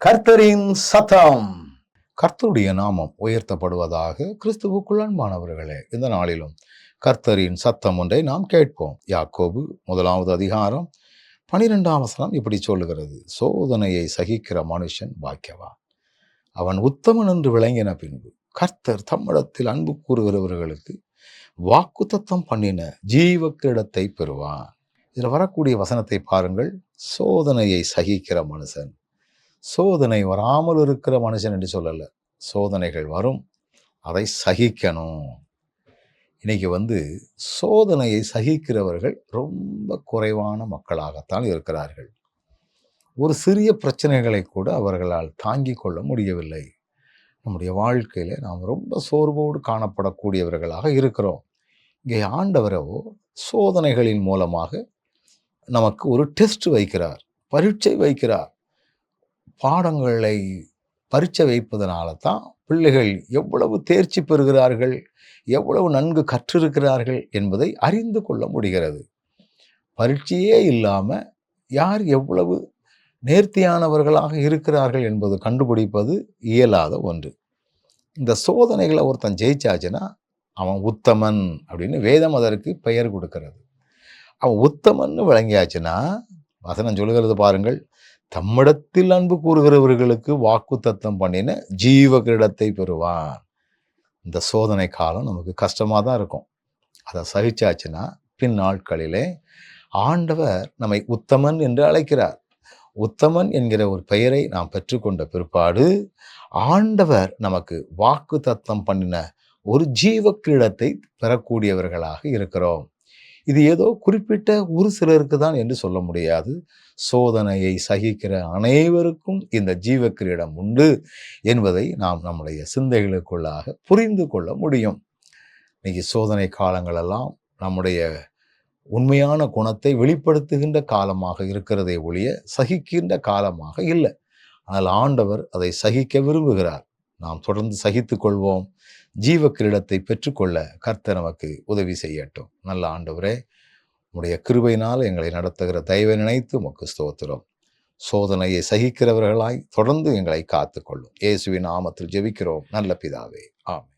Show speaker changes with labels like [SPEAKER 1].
[SPEAKER 1] கர்த்தரின் சத்தம். கர்த்தருடைய நாமம் உயர்த்தப்படுவதாக கிறிஸ்துவுக்குள் அன்பானவர்களே இந்த நாளிலும் கர்த்தரின் சத்தம் ஒன்றை நாம் கேட்போம். யாக்கோபு முதலாவது அதிகாரம் பனிரெண்டாம் வசனம் இப்படி சொல்லுகிறது சோதனையை சகிக்கிற மனுஷன் பாக்கியவான். அவன் உத்தமன் என்று விளங்கின பின்பு கர்த்தர் தம்மிடத்தில் அன்பு கூறுகிறவர்களுக்கு வாக்குத்தத்தம் பண்ணின ஜீவ கிரீடத்தை பெறுவான். இதில் வரக்கூடிய வசனத்தை பாருங்கள் சோதனையை சகிக்கிற மனுஷன் சோதனை வராமல் இருக்கிற மனுஷன் என்று சொல்லலை. சோதனைகள் வரும். அதை சகிக்கணும். இன்றைக்கி வந்து சோதனையை சகிக்கிறவர்கள் ரொம்ப குறைவான மக்களாகத்தான் இருக்கிறார்கள். ஒரு சிறிய பிரச்சனைகளை கூட அவர்களால் தாங்கிக் கொள்ள முடியவில்லை. நம்முடைய வாழ்க்கையில் நாம் ரொம்ப சோர்வோடு காணப்படக்கூடியவர்களாக இருக்கிறோம். இங்கே ஆண்டவரோ சோதனைகளின் மூலமாக நமக்கு ஒரு டெஸ்ட் வைக்கிறார். பரீட்சை வைக்கிறார். பாடங்களை பரீட்சை வைப்பதனால தான் பிள்ளைகள் எவ்வளவு தேர்ச்சி பெறுகிறார்கள் எவ்வளவு நன்கு கற்றிருக்கிறார்கள் என்பதை அறிந்து கொள்ள முடிகிறது. பரீட்சையே இல்லாமல் யார் எவ்வளவு நேர்த்தியானவர்களாக இருக்கிறார்கள் என்பது கண்டுபிடிப்பது இயலாத ஒன்று. இந்த சோதனைகளை ஒருத்தன் ஜெயிச்சாச்சுன்னா அவன் உத்தமன் அப்படின்னு வேதம் அதற்கு பெயர் கொடுக்கிறது. அவன் உத்தமன்னு விளங்கியாச்சுன்னா வசனம் சொல்லுகிறது பாருங்கள் தம்மிடத்தில் அன்பு கூறுகிறவர்களுக்கு வாக்கு தத்தம் பண்ணின ஜீவ கிரீடத்தை பெறுவான் இந்த சோதனை காலம் நமக்கு கஷ்டமாக தான் இருக்கும். அதை சகிச்சாச்சுன்னா பின் நாட்களிலே ஆண்டவர் நம்மை உத்தமன் என்று அழைக்கிறார். உத்தமன் என்கிற ஒரு பெயரை நாம் பெற்றுக்கொண்ட பிற்பாடு ஆண்டவர் நமக்கு வாக்கு தத்தம் பண்ணின ஒரு ஜீவ கிரீடத்தை பெறக்கூடியவர்களாக இருக்கிறோம். இது ஏதோ குறிப்பிட்ட ஒரு சிலருக்கு தான் என்று சொல்ல முடியாது. சோதனையை சகிக்கிற அனைவருக்கும் இந்த ஜீவ கிரீடம் உண்டு என்பதை நாம் நம்முடைய சிந்தைகளுக்குள்ளாக புரிந்து கொள்ள முடியும். இன்னைக்கு சோதனை காலங்களெல்லாம் நம்முடைய உண்மையான குணத்தை வெளிப்படுத்துகின்ற காலமாக இருக்கிறதை ஒழிய சகிக்கின்ற காலமாக இல்லை. ஆனால் ஆண்டவர் அதை சகிக்க விரும்புகிறார். நாம் தொடர்ந்து சகித்து கொள்வோம். ஜீவ கிரீடத்தை பெற்றுக்கொள்ள கர்த்தர் நமக்கு உதவி செய்யட்டும். நல்ல ஆண்டவரே உடைய கிருபையினால் எங்களை நடத்துகிற தயவை நினைத்து உமக்கு ஸ்தோத்திரம். சோதனையை சகிக்கிறவர்களாய் தொடர்ந்து எங்களை காத்துக்கொள்ளும். இயேசுவின் நாமத்தில் ஜெபிக்கிறோம். நல்ல பிதாவே. ஆமே